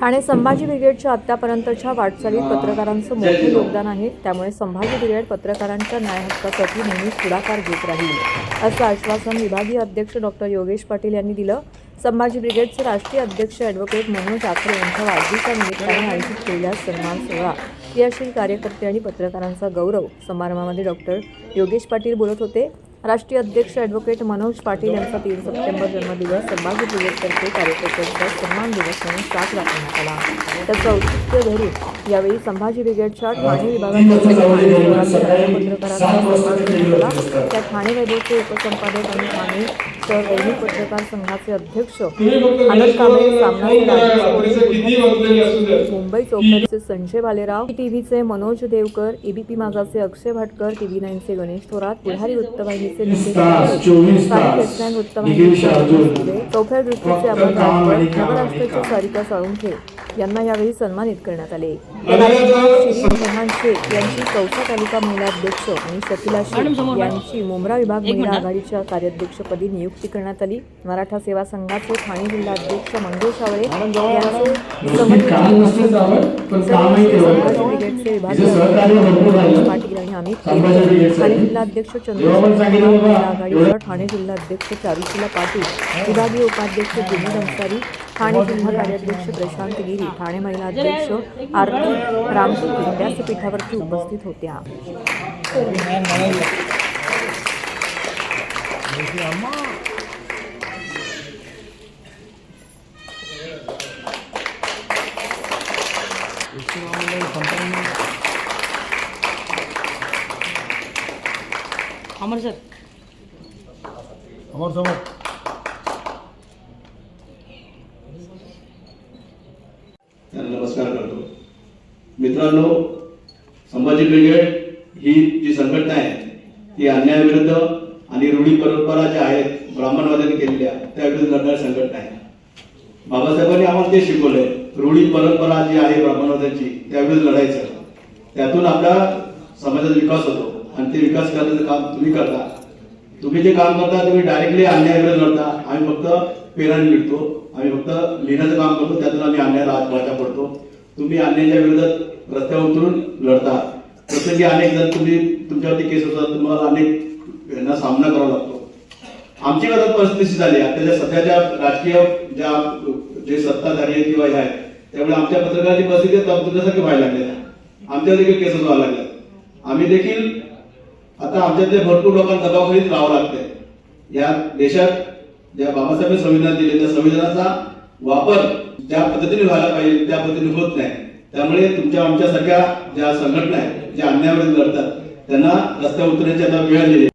ठाणे संभाजी ब्रिगेडच्या आतापर्यंतच्या वाटचालीत पत्रकारांचं मोठं योगदान आहे त्यामुळे संभाजी ब्रिगेड पत्रकारांच्या न्याय हक्कासाठी नेहमी पुढाकार घेत राहील असं आश्वासन विभागीय अध्यक्ष डॉक्टर योगेश पाटील यांनी दिलं. संभाजी ब्रिगेडचे राष्ट्रीय अध्यक्ष ॲडव्होकेट मनोज आखरे यांच्या वाढदिवसा निमित्ताने आयोजित केलेल्या सन्मान सोहळा क्रियाशील कार्यकर्ते आणि पत्रकारांचा गौरव समारंभामध्ये डॉक्टर योगेश पाटील बोलत होते. राष्ट्रीय अध्यक्ष ॲडव्होकेट मनोज पाटील यांचा तीन सप्टेंबर जन्मदिवस संभाजी ब्रिगेडतर्फे कार्यकर्त्यांचा सन्मान दिवस म्हणून साजरा करण्यात आला. त्याचं औचित्य धरून यावेळी संभाजी ब्रिगेडच्या ठाणे आला. त्या ठाणे वैभवचे उपसंपादक आणि ठाणे शहर दैनिक पत्रकार संघाचे अध्यक्ष आनंद कांबळे मुंबई चौकडीचे संजय भालेराव टीव्हीचे मनोज देवकर एबीपी माझाचे अक्षय भाटकर टीव्ही नाईनचे गणेश थोरात पुढारी वृत्तवाहिनीचे चौफेर दृष्टीचे अमर. सारिका साळुंखे यांना यावेळी सन्मानित करण्यात आले. शेख यांची चौथा तालुका महिला अध्यक्ष आणि शकिला शेख यांची मुंब्रा विभाग महिला आघाडीच्या कार्याध्यक्षपदी नियुक्ती करण्यात आली. मराठा सेवा संघाचे ठाणे जिल्हा अध्यक्ष मंगेश यांचे भरपूर राहिलं. पाटील आणि अमित. ठाणे जिल्हा अध्यक्ष जेव्हा आपण चंद्रशेखर एवढं- ठाणे जिल्हा अध्यक्ष चारुशीला पाटील विभागीय उपाध्यक्ष दिलीप अन्सारी ठाणे जिल्हा कार्याध्यक्ष प्रशांत गिरी ठाणे महिला अध्यक्ष आरती रामसुखी व्यासपीठावरती उपस्थित होत्या. अमर सर. समोर समोर. त्यांना नमस्कार करतो. मित्रांनो संभाजी ब्रिगेड ही जी संघटना आहे ती अन्यायाविरुद्ध आणि रूढी परंपरा ज्या आहेत ब्राह्मणवाद्यांनी केलेल्या त्याविरुद्ध लढणारी संघटना आहे. बाबासाहेबांनी आम्हाला ते शिकवलंय रूढी परंपरा जी आहे ब्राह्मणवाद्यांची त्याविरुद्ध लढायचं. त्यातून आपला समाजाचा विकास होतो. आणि ते विकास करण्याचं काम तुम्ही करता. तुम्ही जे काम करता तुम्ही डायरेक्टली अन्यायाविरुद्ध लढता. आम्ही फक्त पेनाने मिळतो आम्ही फक्त लिहिण्याचं काम करतो त्यातून आम्ही अन्यायाला हात पडतो. तुम्ही अन्यायाच्या विरोधात रस्त्यावर उतरून लढता. प्रत्येकी अनेक जण तुम्ही तुमच्यावरती केस होतात तुम्हाला अनेक यांना सामना करावा लागतो. आमची आता परिस्थिती झाली आहे त्याच्या सध्याच्या राजकीय ज्या जे सत्ताधारी आहेत किंवा हे आहेत त्यामुळे आमच्या पत्रकाराची परिस्थिती तुमच्यासारखी व्हायला लागली आहे. आमच्या देखील केसेस व्हायला लागल्या आम्ही देखील आता आमच्यातले भरपूर लोकांना दबावाखालीच राहावं लागतंय. या देशात ज्या बाबासाहेब संविधान दिले त्या संविधानाचा वापर ज्या पद्धतीने व्हायला पाहिजे त्या पद्धतीने होत नाही. त्यामुळे तुमच्या आमच्यासारख्या ज्या संघटना आहेत ज्या अन्यायाविरुद्ध लढतात त्यांना रस्त्यावर उतरण्याची आता वेळ दिली